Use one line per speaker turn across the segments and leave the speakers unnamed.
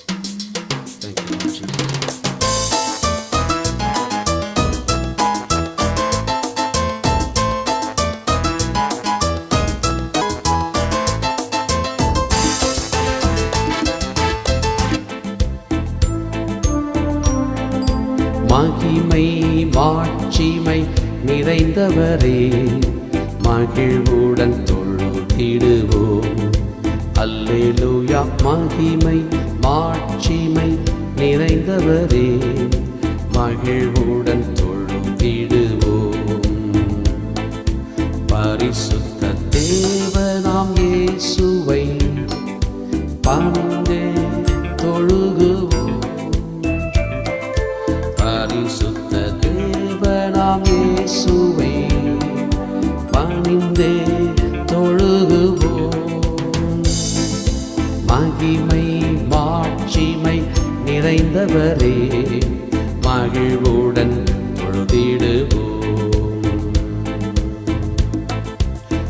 Thank you, Lord Jesus. மகிமை மாட்சிமை நிறைந்தவரே மகிழ்வுடன் தொழுதிடுவோம் அல்லேலூயா. மகிமை மாட்சிமை நிறைந்தவரே. மகிழ்வுடன் தொழும் விடுவோம் பரிசு இணைந்தவரே மகிழ்வுடன் தொழுதிடுவோம்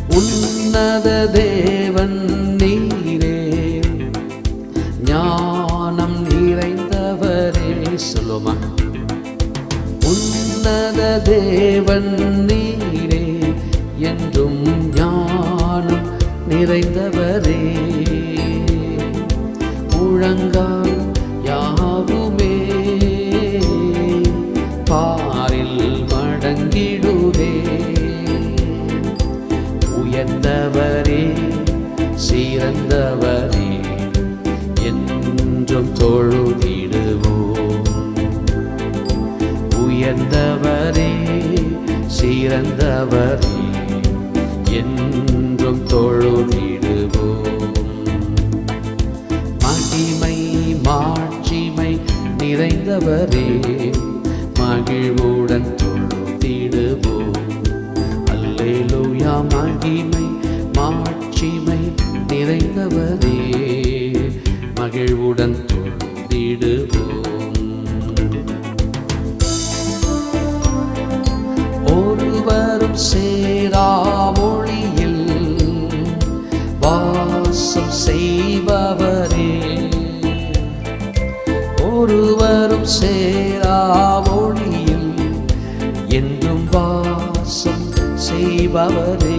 உன்னத தேவன் நீரே ஞானம் நிறைந்தவரே சொல்லுமா. உன்னத தேவன் நீரே என்றும் ஞானம் நிறைந்தவரே. முழங்கால் யாவுமே பாரில் மடங்கிடுதே உயர்ந்தவரே சிறந்தவரே என்றும் தொழுதிடுவோம். உயர்ந்தவரே சிறந்தவரே என்றும் நிறைந்தவரே மகிழ்வுடன் தொழுத்திடுவோம். அல்லேலூயா மகிமை மாட்சிமை நிறைந்தவரே மகிழ்வுடன் தொழுத்திடுவோம். ஒருவரும் சேரா மொழியில் வாசம் செய் செய்பவரே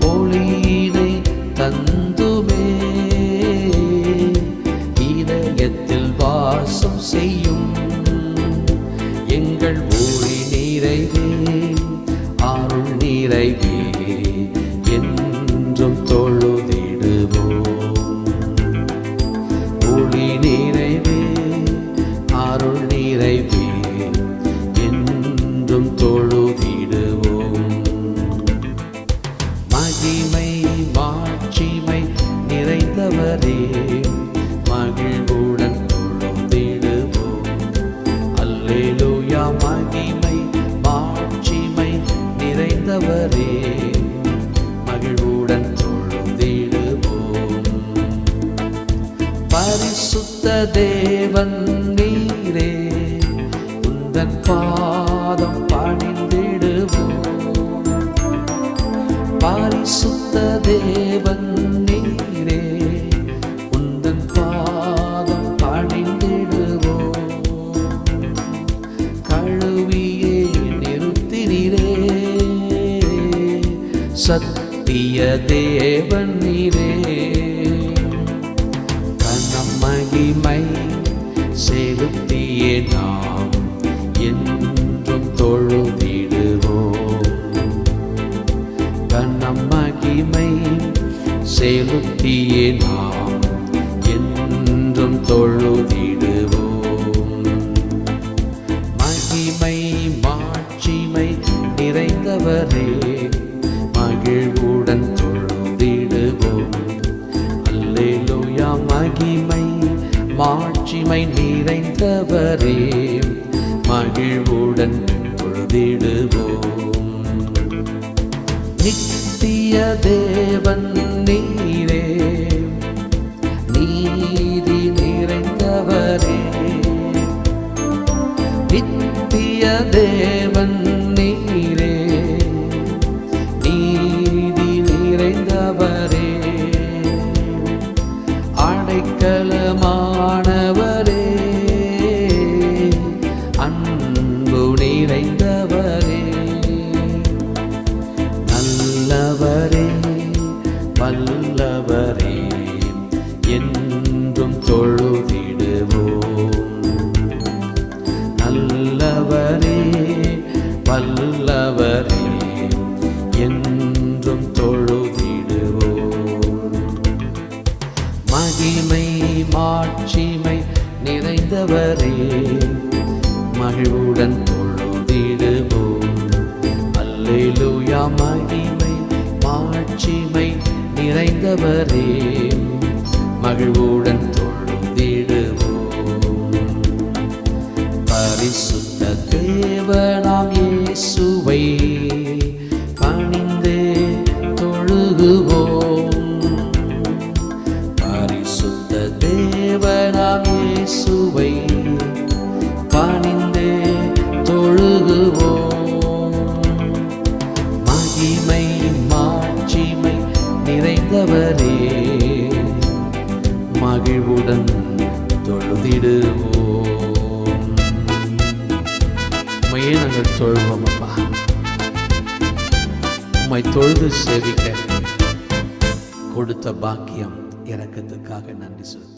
ஒளியினை தந்துமே. இதயத்தில் வாசம் செய்யும் எங்கள் ஊழி நிறைவே அருள் நிறைவே. என்றும் தொழுதிடுவோம் ஒளி நிறைவே அருள் நிறைவே. ஆண்டவரே மகிழ்வுடன் தொழுதிடுவோம். பரிசுத்த தேவன் நீரே உந்தன் பாதம் பணிந்திடுவோம். பரிசுத்த தேவன் நீரே சத்திய தேவன் நீரே. கனம் மகிமை செலுத்தியே நாம் என்றும் தொழுதிடுவோம். கனம் மகிமை செலுத்தியே நாம் மகிமை மாட்சிமை நிறைந்தவரே. மகிழ்வுடன் பொழுதிடுவோம். நித்திய தேவன் நிறைந்தவரே நல்லவரே வல்லவரே என்றும் தொழுதிடுவோம். நல்லவரே வல்லவரே என்றும் தொழுதிடுவோம். மகிமை மாட்சிமை நிறைந்தவரே மகிழ்வுடன் தொழுதிடுவோம் அல்லேலூயா மகிமை மாட்சிமை நிறைந்தவரே. மகிழ்வுடன் தொழுதிடுவோம். பரிசுத்த தேவனாம் இயேசுவை உண்மையே நாங்கள் தொழுவோம் அப்பா உம்மை தொழுது சேவிக்க கொடுத்த பாக்கியம் இறக்கத்துக்காக நன்றி சொல்லு